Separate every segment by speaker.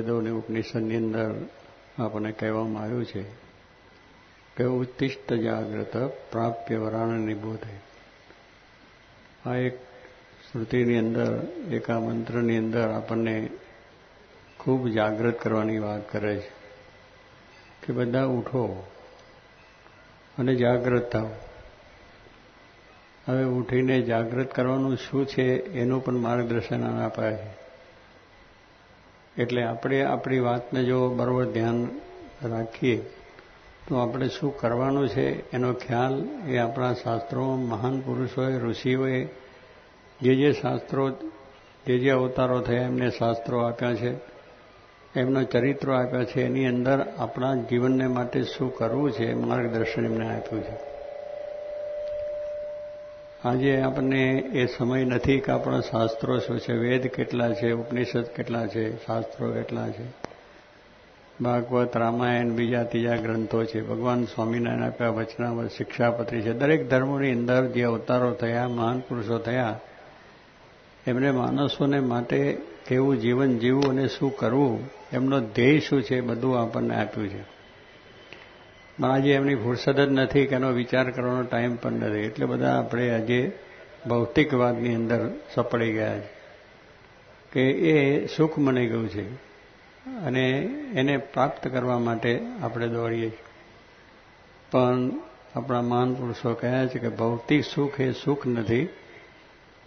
Speaker 1: વેદોની ઉપનિષદની અંદર આપણને કહેવામાં આવ્યું છે કે ઉત્તિષ્ઠ જાગ્રત પ્રાપ્ય વરાણ નિબોધે. આ એક શ્રુતિની અંદર, એક મંત્રની અંદર આપણને ખૂબ જાગૃત કરવાની વાત કરે છે કે બધા ઉઠો અને જાગૃત થાવ હવે ઉઠીને જાગૃત કરવાનું શું છે એનું પણ માર્ગદર્શન આપાય છે. એટલે આપણે આપણી વાતને જો બરોબર ધ્યાન રાખીએ, તો આપણે શું કરવાનું છે એનો ખ્યાલ એ આપણા શાસ્ત્રો, મહાન પુરુષોએ, ઋષિઓએ જે જે શાસ્ત્રો, જે જે અવતારો થયા, એમને શાસ્ત્રો આપ્યા છે, એમના ચરિત્રો આપ્યા છે, એની અંદર આપણા જીવનને માટે શું કરવું છે માર્ગદર્શન એમને આપ્યું છે. આજે આપણને એ સમય નથી કે આપણા શાસ્ત્રો શું છે, વેદ કેટલા છે, ઉપનિષદ કેટલા છે, શાસ્ત્રો કેટલા છે. ભાગવત, રામાયણ, બીજા ત્રીજા ગ્રંથો છે. ભગવાન સ્વામિનારાયણ આપ્યા વચનાવત શિક્ષાપત્રી છે. દરેક ધર્મોની અંદર જે અવતારો થયા, મહાન પુરુષો થયા, એમને માણસોને માટે કેવું જીવન જીવવું અને શું કરવું, એમનો ધ્યેય શું છે, બધું આપણને આપ્યું છે. આજે એમની ફુરસદ જ નથી કે એનો વિચાર કરવાનો ટાઈમ પણ નથી. એટલે બધા આપણે આજે ભૌતિકવાદની અંદર સપડી ગયા છે કે એ સુખ મને ગયું છે અને એને પ્રાપ્ત કરવા માટે આપણે દોડીએ છીએ. પણ આપણા મહાન પુરુષો કહ્યા છે કે ભૌતિક સુખ એ સુખ નથી,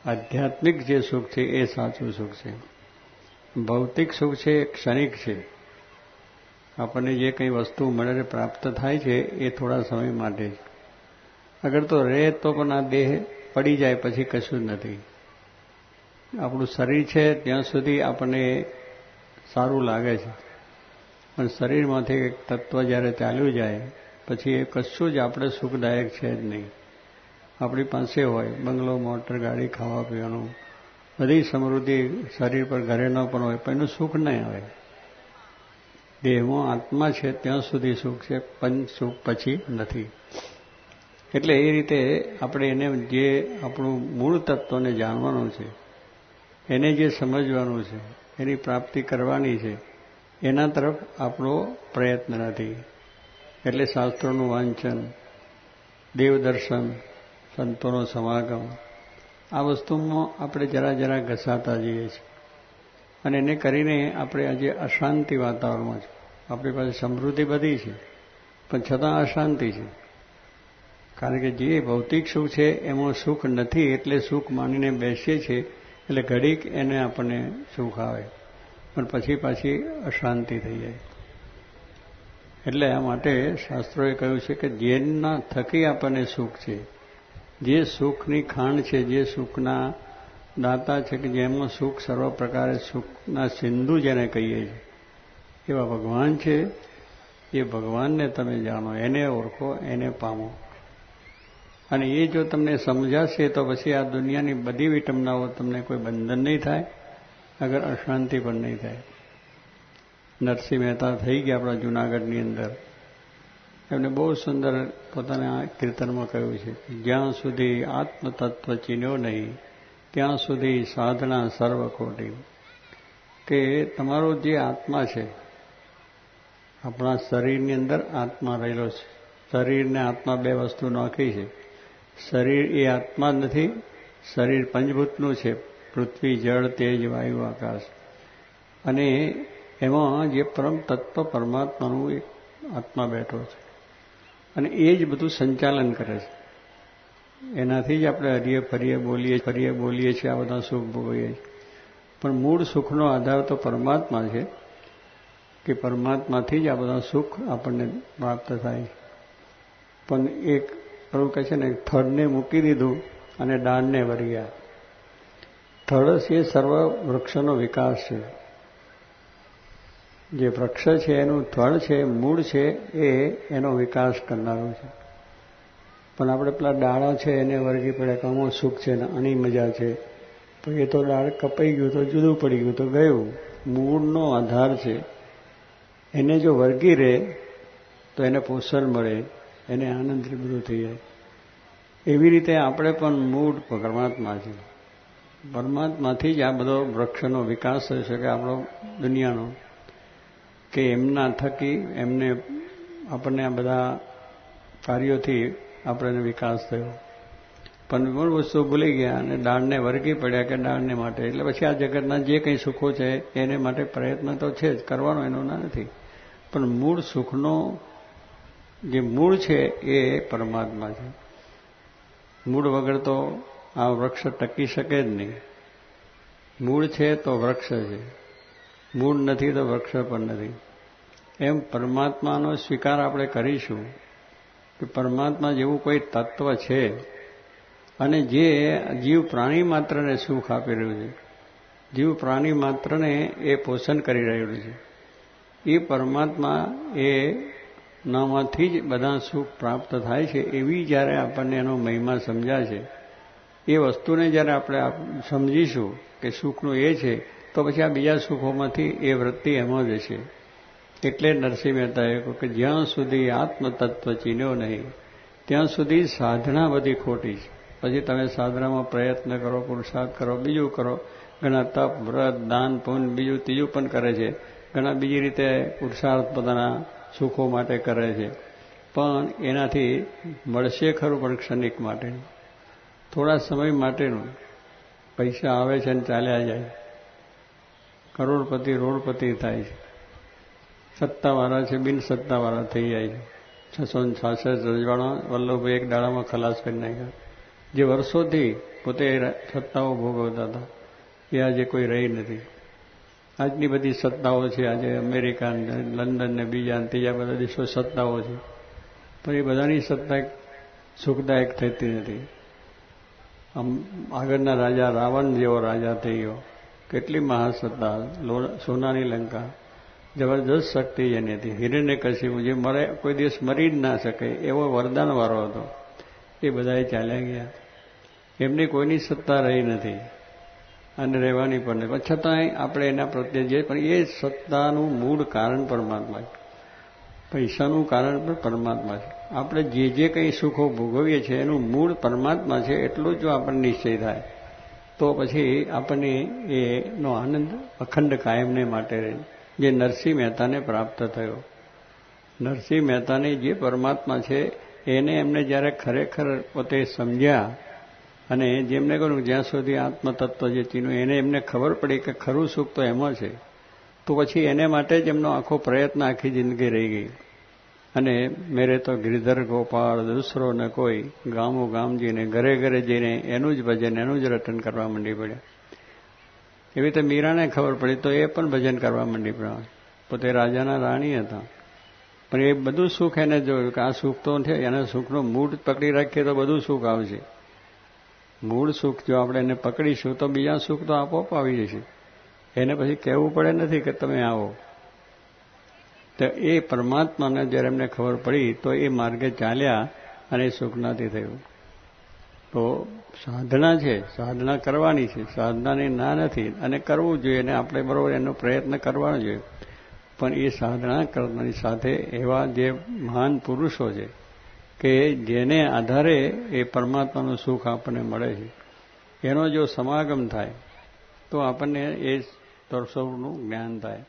Speaker 1: આધ્યાત્મિક જે સુખ છે એ સાચું સુખ છે. ભૌતિક સુખ છે એ ક્ષણિક છે. આપણને જે કંઈ વસ્તુ મળે પ્રાપ્ત થાય છે, એ થોડા સમય માટે. જ અગર તો રહે તો પણ આ દેહ પડી જાય, પછી કશું જ નથી. આપણું શરીર છે, ત્યાં સુધી આપણને સારું લાગે છે. પણ શરીરમાંથી એક તત્વ જ્યારે ચાલ્યું જાય, પછી એ કશું જ આપણે સુખદાયક છે જ નહીં. આપણી પાસે હોય, બંગલો, મોટર, ગાડી ખાવા પીવાનું બધી સમૃદ્ધિ શરીર પર ઘરે ન પણ હોય, પણ એનું સુખ નહીં આવે દેહમાં આત્મા છે, ત્યાં સુધી સુખ છે પંચ સુખ પછી નથી. એટલે એ રીતે આપણે એને જે આપણું મૂળ તત્વને જાણવાનું છે, એને જે સમજવાનું છે, એની પ્રાપ્તિ કરવાની છે, એના તરફ આપણો પ્રયત્ન નથી. એટલે શાસ્ત્રોનું વાંચન, દેવદર્શન, સંતોનો સમાગમ, આ વસ્તુમાં આપણે જરા જરા ઘસાતા જઈએ છીએ. અને એને કરીને આપણે આજે અશાંતિ વાતાવરણમાં છે. આપણી પાસે સમૃદ્ધિ બધી છે, પણ છતાં અશાંતિ છે. કારણ કે જે ભૌતિક સુખ છે, એમાં સુખ નથી, એટલે સુખ માનીને બેસીએ છીએ, એટલે ઘડીક એને આપણને સુખ આવે. પણ પછી પાછી અશાંતિ થઈ જાય. એટલે આ માટે શાસ્ત્રોએ કહ્યું છે કે જેના થકી આપણને સુખ છે, જે સુખની ખાંડ છે, જે સુખના દાતા છે કે જેમાં સુખ સર્વ પ્રકારે સુખના સિંધુ જેને કહીએ છીએ. એવા ભગવાન છે, એ ભગવાનને તમે જાણો, એને ઓળખો, એને પામો. અને એ જો તમને સમજાશે તો પછી આ દુનિયાની બધી વિટમનાઓ તમને કોઈ બંધન નહીં થાય, અગર અશાંતિ પણ નહીં થાય. નરસિંહ મહેતા થઈ ગયા આપણા જુનાગઢની અંદર. એમને બહુ સુંદર પોતાના કીર્તનમાં કહ્યું છે જ્યાં સુધી આત્મતત્વ ચીન્યો નહીં ત્યાં સુધી સાધના સર્વ ખોટી. કે તમારો જે આત્મા છે, આપણા શરીરની અંદર આત્મા રહેલો છે. શરીરને આત્મા બે વસ્તુ નાખી છે. શરીર એ આત્મા નથી, શરીર પંચભૂતનું છે. પૃથ્વી, જળ, તેજ, વાયુ, આકાશ. અને એમાં જે પરમ તત્વ પરમાત્માનું એક આત્મા બેઠો છે. અને એ જ બધું સંચાલન કરે છે. એનાથી જ આપણે હરીએ ફરીએ બોલીએ ફરીએ બોલીએ છીએ, આ બધા સુખ ભોગવીએ પણ મૂળ સુખનો આધાર તો પરમાત્મા છે કે પરમાત્માથી જ આ બધા સુખ આપણને પ્રાપ્ત થાય. પણ એક એવું કહે છે ને થડને મૂકી દીધું અને દાળને વળ્યા. થડ એ સર્વ વૃક્ષનો વિકાસ છે. જે વૃક્ષ છે, એનું થડ છે, મૂળ છે, એ એનો વિકાસ કરનારું છે. પણ આપણે પેલા ડાળા છે, એને વર્ગી પડ્યા કે આમાં સુખ છે ને આની મજા છે. તો એ તો ડાળ કપાઈ ગયું, તો જુદું પડી ગયું, તો ગયું. મૂળનો આધાર છે. એને જો વર્ગી રહે, તો એને પોષણ મળે, એને આનંદથી બધું થઈ જાય. એવી રીતે આપણે પણ મૂળ પરમાત્મા છે. પરમાત્માથી જ આ બધો વૃક્ષનો વિકાસ થઈ શકે આપણો દુનિયાનો. કે એમના થકી એમને આપણને આ બધા કાર્યોથી આપણને વિકાસ થયો. પણ મૂળ વસ્તુ ભૂલી ગયા અને દાળને વર્ગી પડ્યા કે દાળને માટે. એટલે પછી આ જગતના જે કંઈ સુખો છે, એને માટે પ્રયત્ન તો છે જ, કરવાનો એનો ના નથી. પણ મૂળ સુખનો જે મૂળ છે, એ પરમાત્મા છે. મૂળ વગર તો આ વૃક્ષ ટકી શકે જ નહીં. મૂળ છે તો વૃક્ષ છે. મૂળ નથી તો વૃક્ષ પણ નથી. એમ પરમાત્માનો સ્વીકાર આપણે કરીશું. કે પરમાત્મા જેવું કોઈ તત્વ છે અને જે જીવ પ્રાણી માત્રને સુખ આપી રહ્યું છે. જીવ પ્રાણી માત્રને એ પોષણ કરી રહ્યું છે. એ પરમાત્મા એ નામાંથી જ બધા સુખ પ્રાપ્ત થાય છે એવી જ્યારે આપણને એનો મહિમા સમજાય છે. એ વસ્તુને જ્યારે આપણે સમજીશું કે સુખનું એ છે, તો પછી આ બીજા સુખોમાંથી એ વૃત્તિ એમાં જ છે એટલે નરસિંહ મહેતાએ કહ્યું કે જ્યાં સુધી આત્મતત્વ ચીન્યો નહીં, ત્યાં સુધી સાધના બધી ખોટી છે. પછી તમે સાધનામાં પ્રયત્ન કરો પુરુષાર્થ કરો, બીજું કરો. ઘણા તપ, વ્રત, દાન, પુન, બીજું, ત્રીજું પણ કરે છે. ઘણા બીજી રીતે પુરુષાર્થ પોતાના સુખો માટે કરે છે. પણ એનાથી મળશે ખરું પણ ક્ષણિક માટેનું. થોડા સમય માટેનું. પૈસા આવે છે અને ચાલ્યા જાય. કરોડપતિ, રોડપતિ થાય છે. સત્તાવાળા છે, બિન સત્તાવાળા થઈ જાય છે. છસો ને છાસઠ રજવાડા, વલ્લભભાઈ એક દાડામાં ખલાસ કરી નાખ્યા. જે વર્ષોથી પોતે સત્તાઓ ભોગવતા હતા. એ આજે કોઈ રહી નથી. આજની બધી સત્તાઓ છે, આજે અમેરિકા લંડન ને, બીજા ત્રીજા બધા દેશો સત્તાઓ છે. પણ એ બધાની સત્તા સુખદાયક થતી નથી. આમ આગળના રાજા રાવણ જેવો રાજા થઈ ગયો. કેટલી મહાસત્તા સોનાની લંકા. જબરદસ્ત શક્તિ એની હતી હિરણ્ય કશી જે મરે, કોઈ દિવસ મરી જ ના શકે, એવો વરદાનવાળો હતો. એ બધાએ ચાલ્યા ગયા. એમની કોઈની સત્તા રહી નથી અને રહેવાની પણ નહીં છતાંય આપણે એના પ્રત્યે જે પણ, એ સત્તાનું મૂળ કારણ પરમાત્મા છે. પૈસાનું કારણ પણ પરમાત્મા છે. આપણે જે જે કંઈ સુખો ભોગવીએ છીએ, એનું મૂળ પરમાત્મા છે, એટલું જો આપણને નિશ્ચય થાય, તો પછી આપણને એનો આનંદ અખંડ કાયમને માટે રહે. જે નરસિંહ મહેતાને પ્રાપ્ત થયો. નરસિંહ મહેતાને જે પરમાત્મા છે, એને એમને જ્યારે ખરેખર પોતે સમજ્યા અને જેમને કહ્યું જ્યાં સુધી આત્મતત્વ જે ચીનું, એને એમને ખબર પડી કે ખરું સુખ તો એમાં છે. તો પછી એને માટે જ એમનો આખો પ્રયત્ન આખી જિંદગી રહી ગઈ. અને મેરે તો ગિરધર ગોપાળ, દૂસરો ને કોઈ, ગામો ગામ જઈને ઘરે ઘરે જઈને એનું જ ભજન, એનું જ રટન કરવા માંડી પડ્યા. એવી રીતે મીરાને ખબર પડી તો એ પણ ભજન કરવા માંડી પ્રમાણે પોતે રાજાના રાણી હતા. પણ એ બધું સુખ એને જોયું કે આ સુખ તો નથી એના સુખનો મૂળ પકડી રાખીએ તો બધું સુખ આવશે. મૂળ સુખ જો આપણે એને પકડીશું તો બીજા સુખ તો આપોઆપ આવી જશે. એને પછી કહેવું પડે નથી કે તમે આવો. તો એ પરમાત્માને જ્યારે એમને ખબર પડી તો એ માર્ગે ચાલ્યા અને સુખ નથી થયું. તો સાધના છે, સાધના કરવાની છે. સાધનાની ના નથી અને કરવું જોઈએ અને આપણે બરાબર એનો પ્રયત્ન કરવાનો જોઈએ. પણ એ સાધના કરવાની સાથે એવા જે મહાન પુરુષો છે કે જેને આધારે એ પરમાત્માનું સુખ આપણને મળે છે. એનો જો સમાગમ થાય, તો આપણને એ તરસવનું જ્ઞાન થાય.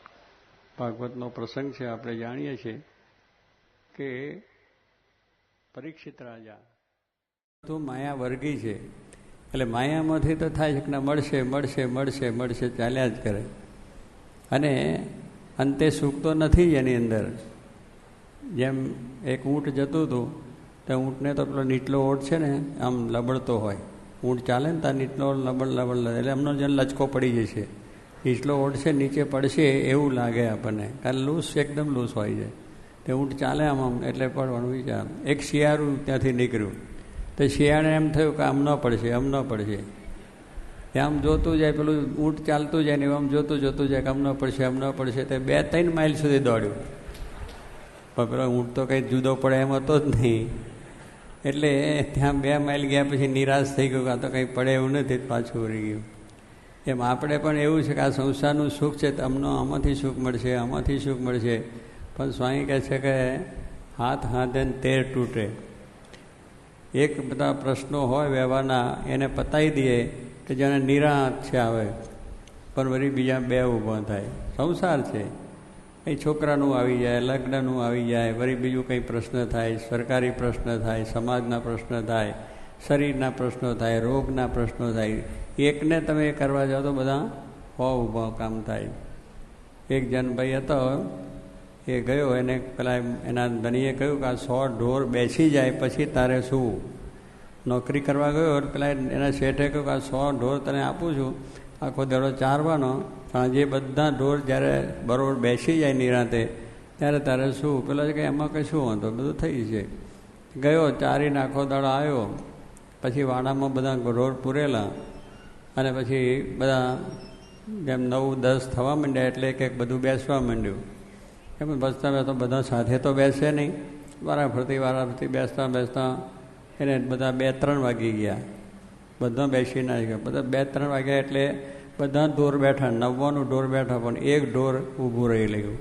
Speaker 1: ભાગવતનો પ્રસંગ છે, આપણે જાણીએ છીએ કે પરીક્ષિત રાજા તો માયા વર્ગી છે. એટલે માયામાંથી તો થાય છે કે મળશે મળશે મળશે મળશે, ચાલ્યા જ કરે. અને અંતે સુખ તો નથી જ એની અંદર. જેમ એક ઊંટ જતું હતું, તો ઊંટને તો પેલો નીટલો ઓટ છે ને, આમ લબડતો હોય. ઊંટ ચાલે ને, ત્યાં નીટલો લબડ લબડ એટલે એમનો જેમ લચકો પડી જશે. નીચલો ઓટ છે, નીચે પડશે, એવું લાગે આપણને. કારણ લૂસ, એકદમ લૂસ હોય છે. તે ઊંટ ચાલે આમ આમ, એટલે પડવાનું વિચાર એક શિયાળું ત્યાંથી નીકળ્યું. તો શિયાળે એમ થયું કે આમ ન પડશે, આમ ન પડશે. આમ જોતું જાય, પેલું ઊંટ ચાલતું જાય ને આમ જોતું જોતું જાય કે આમ ન પડશે, આમ ન પડશે. તે બે ત્રણ માઇલ સુધી દોડ્યું. પણ પેલો ઊંટ તો કંઈ જુદો પડે એમ હતો જ નહીં. એટલે ત્યાં બે માઇલ ગયા પછી નિરાશ થઈ ગયું આ તો કંઈ પડે એવું નથી પાછું વળી ગયું. એમ આપણે પણ એવું છે કે આ સંસારનું સુખ છે તમને આમાંથી સુખ મળશે, આમાંથી સુખ મળશે. પણ સ્વામી કહે છે કે હાથ હાથે તેર તૂટે. એક બધા પ્રશ્નો હોય વ્યવહારના એને પતાવી દઈએ કે જેને નિરાશ છે આવે, પણ વળી બીજા બે ઊભા થાય. સંસાર છે. એ છોકરાનું આવી જાય, લગ્નનું આવી જાય, વળી બીજું કંઈ પ્રશ્ન થાય, સરકારી પ્રશ્ન થાય, સમાજના પ્રશ્ન થાય, શરીરના પ્રશ્નો થાય, રોગના પ્રશ્નો થાય. એકને તમે કરવા જાઓ તો બધા હો ઊભા કામ થાય. એક જનભાઈ હતો એ ગયો એને પેલા એના ધનીએ કહ્યું કે આ સો ઢોર બેસી જાય, પછી તારે શું? નોકરી કરવા ગયો પેલા એના શેઠે કહ્યું કે આ સો ઢોર તને આપું છું. આખો દડો ચારવાનો. સાંજે બધા ઢોર જ્યારે બરોબર બેસી જાય નિરાતે, ત્યારે તારે શું? પેલા કે એમાં કંઈ શું વાંધો? બધું થઈ છે. ગયો, ચારીને આખો દડો આવ્યો. પછી વાડામાં બધા ઢોર પૂરેલા અને પછી બધા જેમ નવ દસ થવા માંડ્યા એટલે એક એક બધું બેસવા માંડ્યું. એમ બસતા બેસતા બધા સાથે તો બેસે નહીં. વારા ફરતી વારા ફરતી બેસતા બેસતા એને બધા બે, ત્રણ વાગી ગયા. બધા બેસી ના ગયા બધા બે, ત્રણ વાગ્યા એટલે બધા ઢોર બેઠા નવ્વાનું ઢોર બેઠા, પણ એક ઢોર ઊભું રહી ગયું.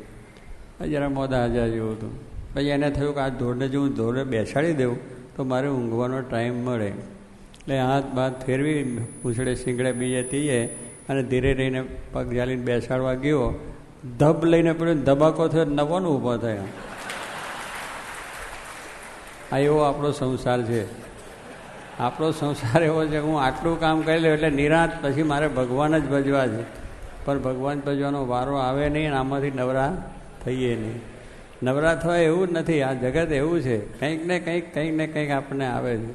Speaker 1: જરા મોદા હાજર જેવું હતું. પછી એને થયું કે આ ઢોરને જો હું ઢોરને બેસાડી દઉં, તો મારે ઊંઘવાનો ટાઈમ મળે. એટલે હાથ બાથ ફેરવી, પૂછડે, શીંગડે બીજે તીએ અને ધીરે રહીને પગ જાલીને બેસાડવા ગયો. ધબ લઈને પડ્યો ધબાકો થયો નવાનું ઊભો થયા. આ એવો આપણો સંસાર છે. આપણો સંસાર એવો છે હું આટલું કામ કરી લઉં એટલે નિરાંત પછી મારે ભગવાન જ ભજવા છે. પણ ભગવાન ભજવાનો વારો આવે નહીં આમાંથી નવરા થઈએ નહીં. નવરા થવા એવું જ નથી. આ જગત એવું છે. કંઈક ને કંઈક કંઈક ને કંઈક આપણને આવે છે.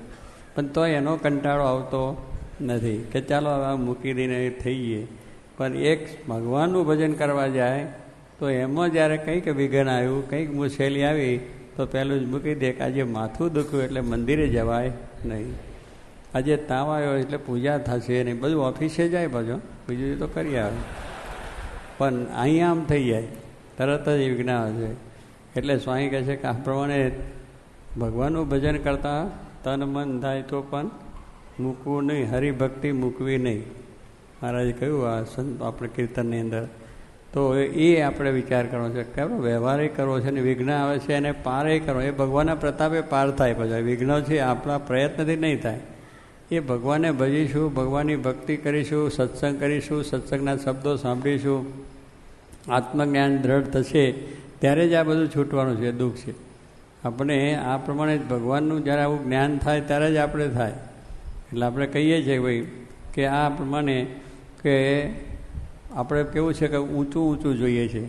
Speaker 1: પણ તો એનો કંટાળો આવતો નથી કે ચાલો હવે મૂકી દઈને થઈએ પણ એક ભગવાનનું ભજન કરવા જાય, તો એમાં જ્યારે કંઈક વિઘન આવ્યું, કંઈક મુશ્કેલી આવી, તો પહેલું જ મૂકી દે કે આજે માથું દુખ્યું એટલે મંદિરે જવાય નહીં. આજે તાવ આવ્યો એટલે પૂજા થશે નહીં. બધું ઓફિસે જાય પાછો, બીજું તો કરી આવે. પણ અહીં આમ થઈ જાય. તરત જ વિઘ્ન આવશે એટલે સ્વામી કહે છે કે આ પ્રમાણે ભગવાનનું ભજન કરતાં તન મન થાય તો પણ મૂકવું નહીં, હરિભક્તિ મૂકવી નહીં. મહારાજે કહ્યું, આ સંત આપણે કીર્તનની અંદર. તો એ આપણે વિચાર કરવો છે કેવો વ્યવહારે કરવો છે ને વિઘ્ન આવે છે એને પારે કરો એ ભગવાનના પ્રતાપે પાર થાય પછી. વિઘ્ન છે, આપણા પ્રયત્નથી નહીં થાય. એ ભગવાનને ભજીશું, ભગવાનની ભક્તિ કરીશું, સત્સંગ કરીશું, સત્સંગના શબ્દો સાંભળીશું. આત્મજ્ઞાન દ્રઢ થશે, ત્યારે જ આ બધું છૂટવાનું છે, દુઃખ છે. આપણે આ પ્રમાણે ભગવાનનું જ્યારે આવું જ્ઞાન થાય, ત્યારે જ આપણે થાય. એટલે આપણે કહીએ છીએ ભાઈ, કે આ પ્રમાણે કે આપણે કેવું છે કે ઊંચું ઊંચું જોઈએ છે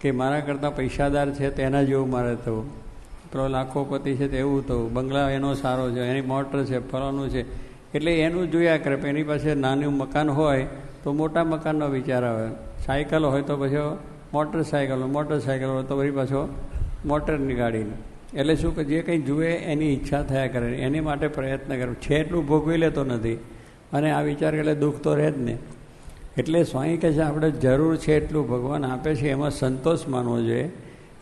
Speaker 1: કે મારા કરતાં પૈસાદાર છે તેના જેવું મારે થવું પેલો લાખોપતિ છે તેવું તો. બંગલા એનો સારો છે, એની મોટર છે ફલાનું છે. એટલે એનું જોયા કરે. એની પાસે નાનું મકાન હોય તો મોટા મકાનનો વિચાર આવે. સાયકલ હોય તો પછી મોટરસાયકલ મોટરસાયકલ હોય તો પછી પાછો મોટરની ગાડીને એટલે શું કે જે કંઈ જુએ એની ઈચ્છા થયા કરે. એની માટે પ્રયત્ન કરે. છે એટલું ભોગવી લેતો નથી. અને આ વિચાર એટલે દુઃખ તો રહે જ ને. એટલે સ્વામી કહે છે, આપણે જરૂર છે એટલું ભગવાન આપે છે, એમાં સંતોષ માનવો જોઈએ.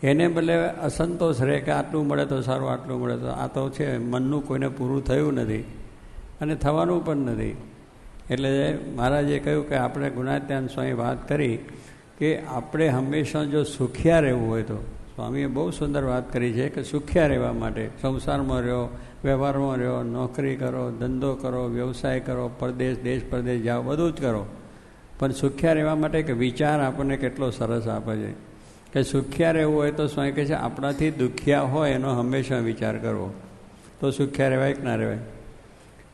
Speaker 1: એને બદલે અસંતોષ રહે કે આટલું મળે તો સારું, આટલું મળે તો આ તો છે, મનનું કોઈને પૂરું થયું નથી અને થવાનું પણ નથી. એટલે મહારાજે કહ્યું કે, આપણે ગુણાત્યાન સ્વામી વાત કરી કે, આપણે હંમેશા જો સુખિયા રહેવું હોય તો સ્વામીએ બહુ સુંદર વાત કરી છે કે સુખ્યા રહેવા માટે, સંસારમાં રહ્યો, વ્યવહારમાં રહ્યો, નોકરી કરો, ધંધો કરો, વ્યવસાય કરો, પરદેશ, દેશ, પરદેશ જાઓ, બધું જ કરો. પણ સુખ્યા રહેવા માટે કે વિચાર આપણને કેટલો સરસ આપે છે. કે સુખ્યા રહેવું હોય તો સ્વામી કહે છે, આપણાથી દુખ્યા હોય એનો હંમેશા વિચાર કરવો. તો સુખ્યા રહેવાય કે ના રહેવાય?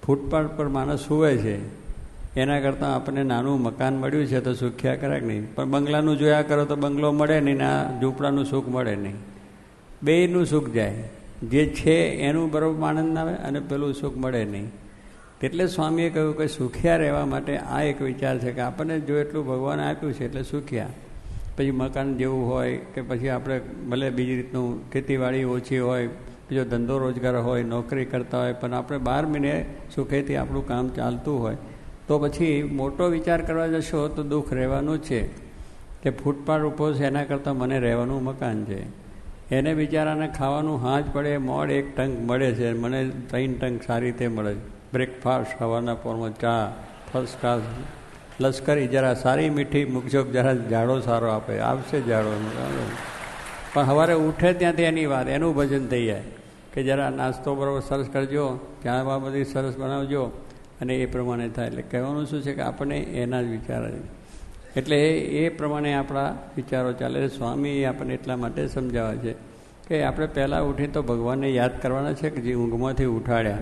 Speaker 1: ફૂટપાથ પર માણસ સુવે છે. એના કરતાં આપણને નાનું મકાન મળ્યું છે તો સુખ્યા કરે કે નહીં? પણ બંગલાનું જોયા કરો તો બંગલો મળે નહીં આ ઝૂંપડાનું સુખ મળે નહીં. બેયનું સુખ જાય. જે છે એનું બરોબર આનંદ આવે અને પેલું સુખ મળે નહીં. એટલે સ્વામીએ કહ્યું કે સુખિયા રહેવા માટે આ એક વિચાર છે કે આપણને જો એટલું ભગવાન આપ્યું છે એટલે સુખ્યા. પછી મકાન જેવું હોય કે પછી આપણે ભલે બીજી રીતનું ખેતીવાડી ઓછી હોય બીજો ધંધો રોજગાર હોય, નોકરી કરતા હોય, પણ આપણે બાર મહિને સુખેથી આપણું કામ ચાલતું હોય તો પછી મોટો વિચાર કરવા જશો તો દુઃખ રહેવાનું છે. કે ફૂટપાથ ઊભો છે, એના કરતાં મને રહેવાનું મકાન છે. એને બિચારાને ખાવાનું હાજ પડે, મોડ એક ટંક મળે છે. મને ત્રણ ટંક સારી રીતે મળે છે. બ્રેકફાસ્ટ સવારના પોરમાં ચા, ફર્સ્ટ ક્લાસ. લશ્કરી જરા સારી મીઠી મૂકજો જરા જાડો સારો આપે. આવશે જાડો. પણ સવારે ઉઠે ત્યાંથી એની વાત, એનું ભજન થઈ જાય. કે જરા નાસ્તો બરાબર સરસ કરજો ત્યાં બધી સરસ બનાવજો. અને એ પ્રમાણે થાય. એટલે કહેવાનું શું છે કે આપણને એના જ વિચાર એટલે એ પ્રમાણે આપણા વિચારો ચાલે સ્વામી આપણને એટલા માટે સમજાવે છે કે આપણે પહેલાં ઉઠીને તો ભગવાનને યાદ કરવાના છે કે જે ઊંઘમાંથી ઉઠાડ્યા.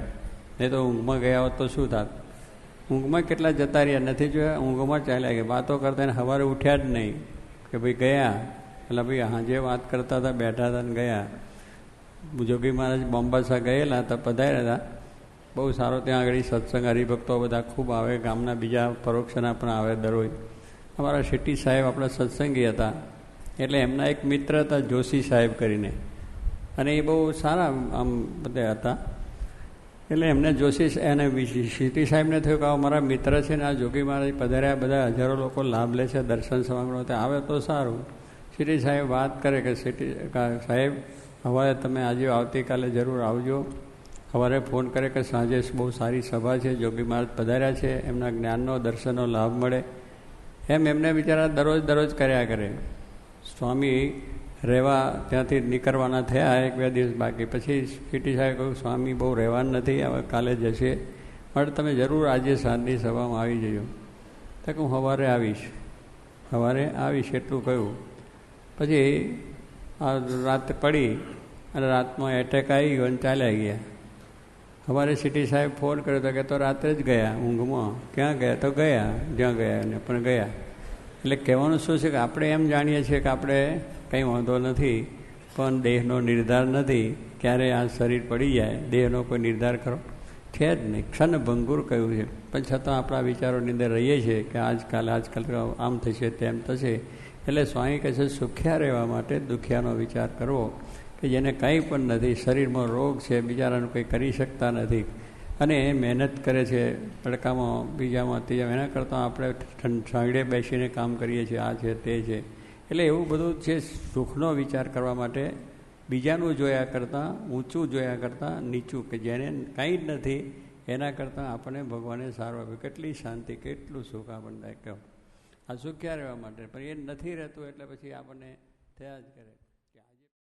Speaker 1: નહીં તો ઊંઘમાં ગયા હોત તો શું થાત? ઊંઘમાં કેટલા જતા રહ્યા? નથી જોયા? ઊંઘમાં ચાલ્યા ગયા. વાતો કરતા સવારે ઉઠ્યા જ નહીં. કે ભાઈ ગયા? એટલે ભાઈ હાજે વાત કરતા હતા, બેઠા હતા ને ગયા. જોગી મહારાજ બોમ્બાસા ગયેલા હતા પધાર્યા હતા. બહુ સારો ત્યાં આગળ સત્સંગ હરિભક્તો બધા ખૂબ આવે, ગામના બીજા પરોક્ષના પણ આવે દરરોજ. અમારા શેટ્ટી સાહેબ આપણા સત્સંગી હતા. એટલે એમના એક મિત્ર હતા જોશી સાહેબ કરીને. અને એ બહુ સારા આમ બધા હતા. એટલે એમને જોશી એને શેટ્ટી સાહેબને થયું કે મારા મિત્ર છે ને આ જોગી મહારાજ પધાર્યા, બધા હજારો લોકો લાભ લે છે, દર્શન સમગ્ર તે આવે તો સારું. શેટ્ટી સાહેબ વાત કરે કે શેટ્ટી સાહેબ, હવે તમે આજે આવતીકાલે જરૂર આવજો. સવારે ફોન કરે કે સાંજે બહુ સારી સભા છે જોગી મહારાજ પધાર્યા છે, એમના જ્ઞાનનો, દર્શનનો લાભ મળે. એમ એમને બિચારા દરરોજ દરરોજ કર્યા કરે. સ્વામી રહેવા ત્યાંથી નીકળવાના થયા એક બે દિવસ બાકી. પછી પીટી સાહેબ કહ્યું, સ્વામી, બહુ રહેવાનું નથી, હવે કાલે જશે. પણ તમે જરૂર આજે સાંજની સભામાં આવી જજો. તો હું સવારે આવીશ. સવારે આવીશ એટલું કહ્યું. પછી આ રાત પડી અને રાતમાં એટેક આવી ગયો અને ચાલ્યા ગયા. અમારે સિટી સાહેબ ફોન કર્યો હતો કે તો રાત્રે જ ગયા ઊંઘમાં. ક્યાં ગયા? તો ગયા, જ્યાં ગયા ને પણ ગયા. એટલે કહેવાનું શું છે કે આપણે એમ જાણીએ છીએ કે આપણે કંઈ વાંધો નથી, પણ દેહનો નિર્ધાર નથી, ક્યારે આ શરીર પડી જાય, દેહનો કોઈ નિર્ધાર કરો છે જ નહીં. ક્ષણ ભંગુર કહ્યું છે. પણ છતાં આપણા વિચારોની અંદર રહીએ છીએ કે આજકાલ આજકાલ આમ થશે, તેમ થશે. એટલે સ્વામી કહે છે, સુખ્યા રહેવા માટે દુખિયાનો વિચાર કરવો. કે જેને કંઈ પણ નથી, શરીરમાં રોગ છે બિચારાનું કંઈ કરી શકતા નથી. અને એ મહેનત કરે છે, તડકામાં બીજામાં ત્રીજામાં એના કરતાં આપણે છાંયડે બેસીને કામ કરીએ છીએ, આ છે, તે છે. એટલે એવું બધું છે સુખનો વિચાર કરવા માટે બીજાનું જોયા કરતાં, ઊંચું જોયા કરતાં, નીચું, કે જેને કંઈ જ નથી, એના કરતાં આપણને ભગવાને સારું આપ્યું. કેટલી શાંતિ, કેટલું સુખ આપણને કહો આ સુખ્યા રહેવા માટે? પણ એ નથી રહેતું એટલે પછી આપણને થયા જ કરે.